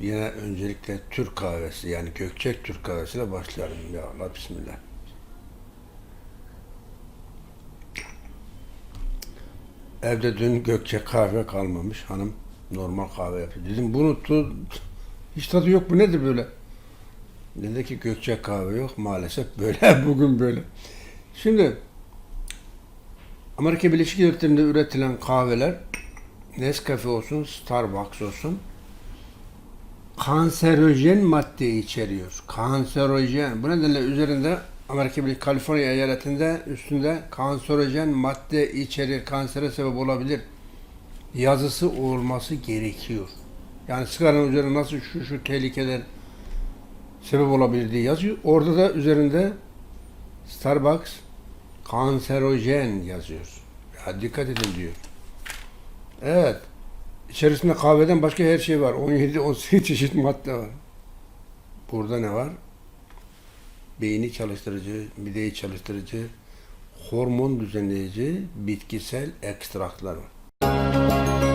Yine öncelikle Türk kahvesi yani Gökçek Türk kahvesiyle başlayalım. Ya Allah bismillah. Evde dün Gökçek kahve kalmamış. Hanım normal kahve yapıyor. Dedim bunu tu, hiç tadı yok bu nedir böyle? Dedi ki Gökçek kahve yok maalesef böyle bugün böyle. Şimdi Amerika Birleşik Devletleri'nde üretilen kahveler Nescafe olsun, Starbucks olsun kanserojen madde içeriyor. Kanserojen. Bu nedenle üzerinde Amerika Birleşik Kaliforniya eyaletinde üstünde kanserojen madde içerir, kansere sebep olabilir yazısı olması gerekiyor. Yani sigaranın üzerine nasıl şu şu tehlikeler sebep olabilir diye yazıyor. Orada da üzerinde Starbucks kanserojen yazıyor. Ya dikkat edin diyor. Evet. İçerisinde kahveden başka her şey var. 17-18 çeşit madde var. Burada ne var? Beyni çalıştırıcı, mideyi çalıştırıcı, hormon düzenleyici, bitkisel ekstraklar var.